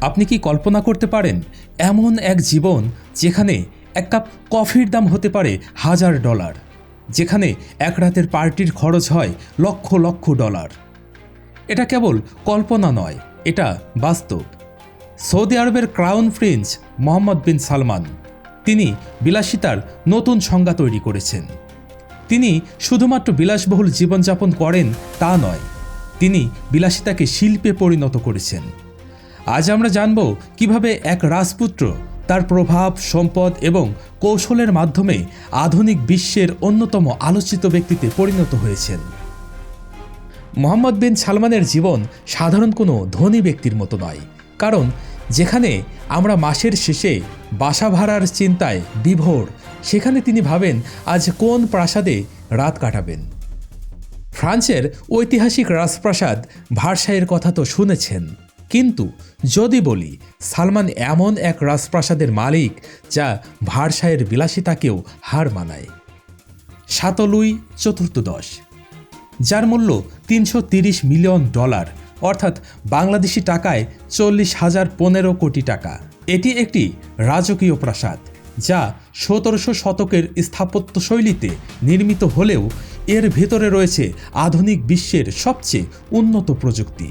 আপনি কি কল্পনা করতে পারেন, এমন এক জীবন যেখানে এক কাপ কফির দাম হতে পারে হাজার ডলার, যেখানে এক রাতের পার্টির খরচ হয় লক্ষ লক্ষ ডলার? এটা কেবল কল্পনা নয়, এটা বাস্তব। সৌদি আরবের crown prince Mohammed bin Salman, তিনি বিলাসিতার নতুন সংজ্ঞা তৈরি করেছেন। তিনি শুধুমাত্র বিলাসবহুল জীবনযাপন করেন তা নয়, তিনি বিলাসিতাকে শিল্পে পরিণত করেছেন। আজ আমরা জানব কীভাবে এক রাজপুত্র তার প্রভাব, সম্পদ এবং কৌশলের মাধ্যমে আধুনিক বিশ্বের অন্যতম আলোচিত ব্যক্তিতে পরিণত হয়েছেন। মোহাম্মদ বিন সালমানের জীবন সাধারণ কোনো ধনী ব্যক্তির মতো নয়, কারণ যেখানে আমরা মাসের শেষে বাসা ভাড়ার চিন্তায় বিভোর, সেখানে তিনি ভাবেন আজ কোন প্রাসাদে রাত কাটাবেন। ফ্রান্সের ঐতিহাসিক রাজপ্রাসাদ ভারসাইয়ের কথা তো শুনেছেন। কিন্তু যদি বলি, সালমান এমন এক রাজপ্রাসাদের মালিক যা ভারসায়ের বিলাসিতাকেও হার মানায়। সাতলুই চতুর্থদশ যার মূল্য তিনশো মিলিয়ন ডলার, অর্থাৎ বাংলাদেশি টাকায় চল্লিশ হাজার পনেরো কোটি টাকা। এটি একটি রাজকীয় প্রাসাদ, যা সতেরোশো শতকের স্থাপত্যশৈলীতে নির্মিত হলেও এর ভেতরে রয়েছে আধুনিক বিশ্বের সবচেয়ে উন্নত প্রযুক্তি।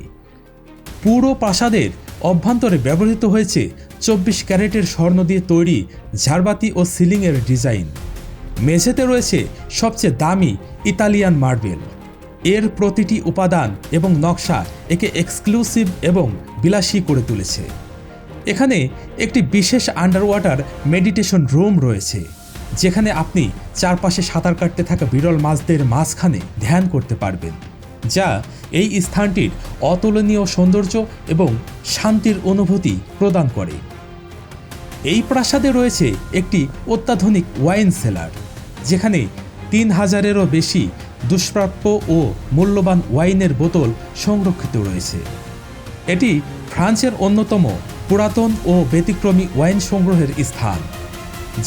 পুরো প্রাসাদের অভ্যন্তরে ব্যবহৃত হয়েছে চব্বিশ ক্যারেটের স্বর্ণ দিয়ে তৈরি ঝাড়বাতি ও সিলিংয়ের ডিজাইন। মেঝেতে রয়েছে সবচেয়ে দামি ইতালিয়ান মার্বেল। এর প্রতিটি উপাদান এবং নকশা একে এক্সক্লুসিভ এবং বিলাসী করে তুলেছে। এখানে একটি বিশেষ আন্ডার ওয়াটার মেডিটেশন রুম রয়েছে, যেখানে আপনি চারপাশে সাঁতার কাটতে থাকা বিরল মাছদের মাঝখানে ধ্যান করতে পারবেন। যা এই স্থানটির অতুলনীয় সৌন্দর্য এবং শান্তির অনুভূতি প্রদান করে। এই প্রাসাদে রয়েছে একটি অত্যাধুনিক ওয়াইন সেলার, যেখানে তিন হাজারেরও বেশি দুষ্প্রাপ্য ও মূল্যবান ওয়াইনের বোতল সংরক্ষিত রয়েছে। এটি ফ্রান্সের অন্যতম পুরাতন ও ব্যতিক্রমী ওয়াইন সংগ্রহের স্থান,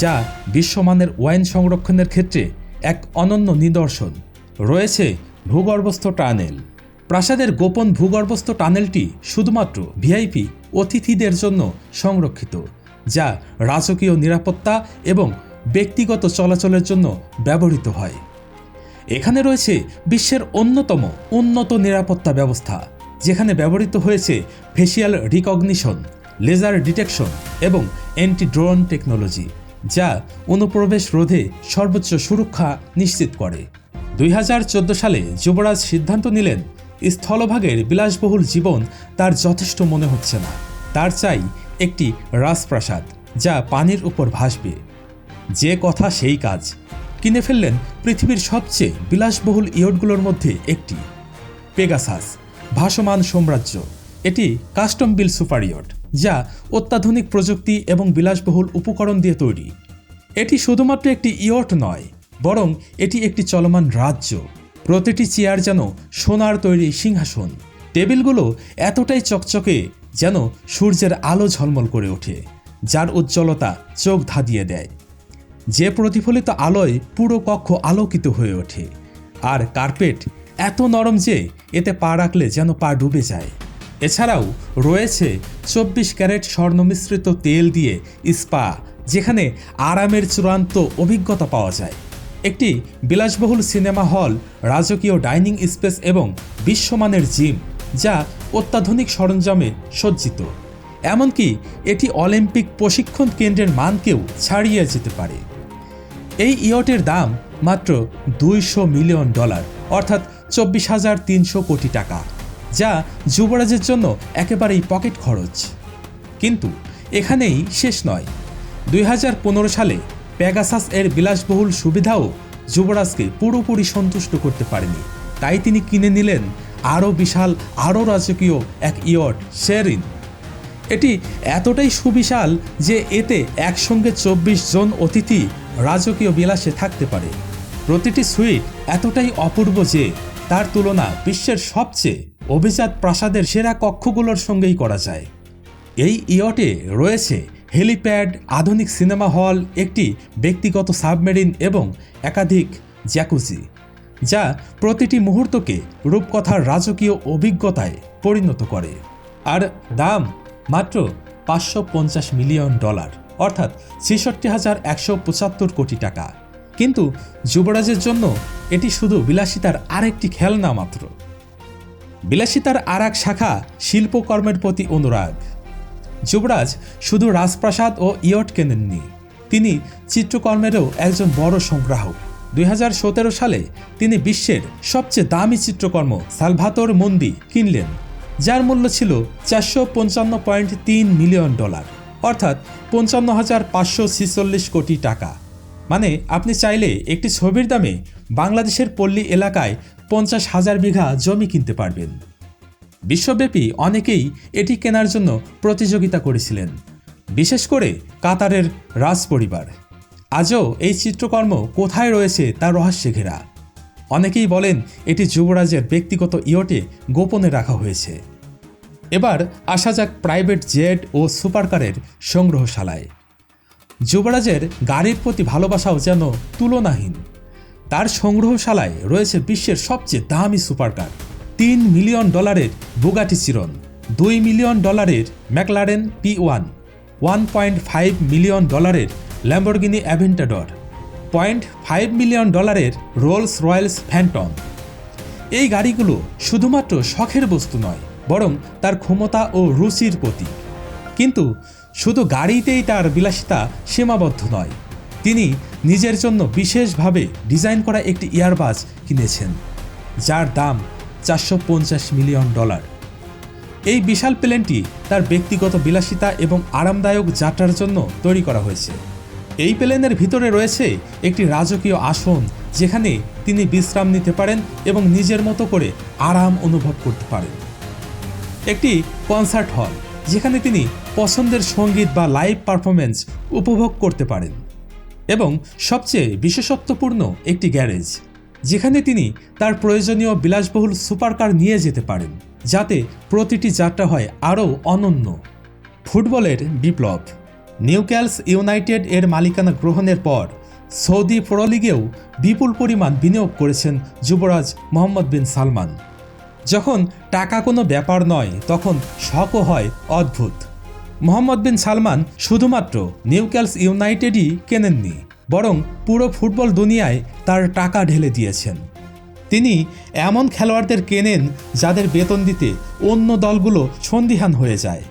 যা বিশ্বমানের ওয়াইন সংরক্ষণের ক্ষেত্রে এক অনন্য নিদর্শন। রয়েছে ভূগর্ভস্থ টানেল। প্রাসাদের গোপন ভূগর্ভস্থ টানেলটি শুধুমাত্র ভিআইপি অতিথিদের জন্য সংরক্ষিত, যা রাজকীয় নিরাপত্তা এবং ব্যক্তিগত চলাচলের জন্য ব্যবহৃত হয়। এখানে রয়েছে বিশ্বের অন্যতম উন্নত নিরাপত্তা ব্যবস্থা, যেখানে ব্যবহৃত হয়েছে ফেসিয়াল রিকগনিশন লেজার ডিটেকশন এবং অ্যান্টি ড্রোন টেকনোলজি যা অনুপ্রবেশ রোধে সর্বোচ্চ সুরক্ষা নিশ্চিত করে। দুই হাজার চোদ্দ সালে যুবরাজ সিদ্ধান্ত নিলেন, স্থলভাগের বিলাসবহুল জীবন তার যথেষ্ট মনে হচ্ছে না। তার চাই একটি রাজপ্রাসাদ, যা পানির উপর ভাসবে। যে কথা সেই কাজ। কিনে ফেললেন পৃথিবীর সবচেয়ে বিলাসবহুল ইয়টগুলোর মধ্যে একটি। পেগাসাস, ভাসমান সাম্রাজ্য। এটি কাস্টম বিল সুপার ইয়ট, যা অত্যাধুনিক প্রযুক্তি এবং বিলাসবহুল উপকরণ দিয়ে তৈরি। এটি শুধুমাত্র একটি ইয়ট নয় বরং এটি একটি চলমান রাজ্য। প্রতিটি চেয়ার যেন সোনার তৈরি সিংহাসন। টেবিলগুলো এতটাই চকচকে যেন সূর্যের আলো ঝলমল করে ওঠে, যার উজ্জ্বলতা চোখ ধাঁধিয়ে দেয়। যে প্রতিফলিত আলোয় পুরো কক্ষ আলোকিত হয়ে ওঠে, আর কার্পেট এত নরম যে এতে পা রাখলে যেন পা ডুবে যায়। এছাড়াও রয়েছে চব্বিশ ক্যারেট স্বর্ণ মিশ্রিত তেল দিয়ে স্পা, যেখানে আরামের চূড়ান্ত অভিজ্ঞতা পাওয়া যায়। একটি বিলাসবহুল সিনেমা হল, রাজকীয় ডাইনিং স্পেস এবং বিশ্বমানের জিম, যা অত্যাধুনিক সরঞ্জামে সজ্জিত। এমনকি এটি অলিম্পিক প্রশিক্ষণ কেন্দ্রের মানকেও ছাড়িয়ে যেতে পারে। এই ইয়টের দাম মাত্র দুইশো মিলিয়ন ডলার, অর্থাৎ চব্বিশ হাজার তিনশো কোটি টাকা, যা যুবরাজের জন্য একেবারেই পকেট খরচ। কিন্তু এখানেই শেষ নয়। দুই সালে প্যাগাসাস এর বিলাসবহুল সুবিধাও যুবরাজকে পুরোপুরি সন্তুষ্ট করতে পারেনি। তাই তিনি কিনে নিলেন আরও বিশাল, আরও রাজকীয় এক ইয়ট শেরিন। এটি এতটাই সুবিশাল যে এতে একসঙ্গে চব্বিশ জন অতিথি রাজকীয় বিলাসে থাকতে পারে। প্রতিটি সুইট এতটাই অপূর্ব যে তার তুলনা বিশ্বের সবচেয়ে অভিজাত প্রাসাদের সেরা কক্ষগুলোর সঙ্গেই করা যায়। এই ইয়টে রয়েছে হেলিপ্যাড, আধুনিক সিনেমা হল, একটি ব্যক্তিগত সাবমেরিন এবং একাধিক জ্যাকুজি, যা প্রতিটি মুহূর্তকে রূপকথার রাজকীয় অভিজ্ঞতায় পরিণত করে। আর দাম মাত্র পাঁচশো পঞ্চাশ মিলিয়ন ডলার, অর্থাৎ ছেষট্টি হাজার একশো পঁচাত্তর কোটি টাকা। কিন্তু যুবরাজের জন্য এটি শুধু বিলাসিতার আরেকটি খেলনা মাত্র। বিলাসিতার আর এক শাখা শিল্পকর্মের প্রতি অনুরাগ। যুবরাজ শুধু রাজপ্রাসাদ ও ইয়ট কেনেননি, তিনি চিত্রকর্মেরও একজন বড় সংগ্রাহক। দুই হাজার সতেরো সালে তিনি বিশ্বের সবচেয়ে দামি চিত্রকর্ম সালভাতোর মন্দি কিনলেন, যার মূল্য ছিল চারশো পঞ্চান্ন পয়েন্ট তিন মিলিয়ন ডলার, অর্থাৎ পঞ্চান্ন হাজার পাঁচশো ছিচল্লিশ কোটি টাকা। মানে আপনি চাইলে একটি ছবির দামে বাংলাদেশের পল্লী এলাকায় পঞ্চাশ হাজার বিঘা জমি কিনতে পারবেন। বিশ্বব্যাপী অনেকেই এটি কেনার জন্য প্রতিযোগিতা করেছিলেন, বিশেষ করে কাতারের রাজ পরিবার আজও এই চিত্রকর্ম কোথায় রয়েছে তার রহস্যে ঘেরা অনেকেই বলেন এটি যুবরাজের ব্যক্তিগত ইয়টে গোপনে রাখা হয়েছে। এবার আসা যাক প্রাইভেট জেট ও সুপারকারের সংগ্রহশালায়। যুবরাজের গাড়ির প্রতি ভালোবাসাও যেন তুলনাহীন। তার সংগ্রহশালায় রয়েছে বিশ্বের সবচেয়ে দামি সুপারকার। তিন মিলিয়ন ডলারের বুগাটি চিরন দুই মিলিয়ন ডলারের McLaren P one one point five million ডলারের Lamborghini Aventador, point five million ডলারের রোলস রয়্যালস ফ্যান্টম। এই গাড়িগুলো শুধুমাত্র শখের বস্তু নয়, বরং তার ক্ষমতা ও রুচির প্রতীক। কিন্তু শুধু গাড়িতেই তার বিলাসিতা সীমাবদ্ধ নয়, তিনি নিজের জন্য বিশেষভাবে ডিজাইন করা একটি ইয়ারবাস কিনেছেন, যার দাম চারশো পঞ্চাশ মিলিয়ন ডলার। এই বিশাল প্লেনটি তার ব্যক্তিগত বিলাসিতা এবং আরামদায়ক যাত্রার জন্য তৈরি করা হয়েছে। এই প্লেনের ভিতরে রয়েছে একটি রাজকীয় আসন, যেখানে তিনি বিশ্রাম নিতে পারেন এবং নিজের মতো করে আরাম অনুভব করতে পারেন। একটি কনসার্ট হল, যেখানে তিনি পছন্দের সংগীত বা লাইভ পারফরমেন্স উপভোগ করতে পারেন এবং সবচেয়ে বিশেষত্বপূর্ণ একটি গ্যারেজ। যেখানে তিনি তার প্রয়োজনীয় বিলাসবহুল সুপারকার নিয়ে যেতে পারেন, যাতে প্রতিটি যাত্রা হয় আরও অনন্য। ফুটবলের বিপ্লব। নিউক্যালস ইউনাইটেড এর মালিকানা গ্রহণের পর, সৌদি প্রলিগেও বিপুল পরিমাণ বিনিয়োগ করেছেন যুবরাজ মোহাম্মদ বিন সালমান। যখন টাকা কোনো ব্যাপার নয়, তখন শখও হয় অদ্ভুত। মোহাম্মদ বিন সালমান শুধুমাত্র নিউক্যালস ইউনাইটেডই কেনেননি। বরং পুরো ফুটবল দুনিয়ায় তার টাকা ঢেলে দিয়েছেন। তিনি এমন খেলোয়াড়দের কেনেন যাদের বেতন দিতে অন্য দলগুলো সন্দিহান হয়ে যায়।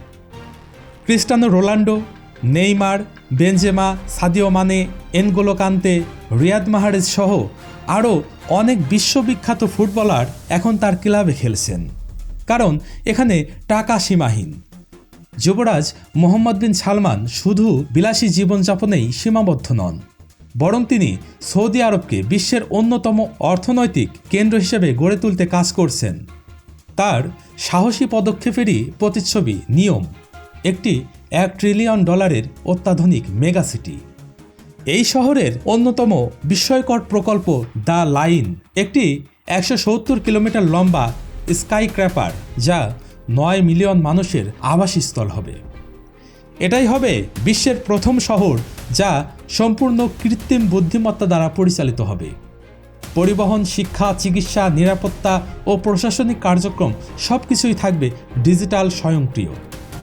Cristiano Ronaldo, Neymar, Benzema, Sadio Mane N'Golo Kante, Riyad মাহারেজ সহ আরও অনেক বিশ্ববিখ্যাত ফুটবলার এখন তার ক্লাবে খেলছেন। কারণ এখানে টাকা সীমাহীন। যুবরাজ মোহাম্মদ বিন সালমান শুধু বিলাসী জীবনযাপনেই সীমাবদ্ধ নন। বরং তিনি সৌদি আরবকে বিশ্বের অন্যতম অর্থনৈতিক কেন্দ্র হিসেবে গড়ে তুলতে কাজ করছেন। তার সাহসী পদক্ষেপেরই প্রতিচ্ছবি নিয়ম, একটি এক ট্রিলিয়ন ডলারের অত্যাধুনিক মেগাসিটি। এই শহরের অন্যতম বিস্ময়কর প্রকল্প দ্য লাইন, একটি একশো সত্তর কিলোমিটার লম্বা স্কাই ক্র্যাপার যা নয় মিলিয়ন মানুষের আবাসস্থল হবে। এটাই হবে বিশ্বের প্রথম শহর যা সম্পূর্ণ কৃত্রিম বুদ্ধিমত্তা দ্বারা পরিচালিত হবে। পরিবহন, শিক্ষা, চিকিৎসা, নিরাপত্তা ও প্রশাসনিক কার্যক্রম সবকিছুই থাকবে ডিজিটাল স্বয়ংক্রিয়।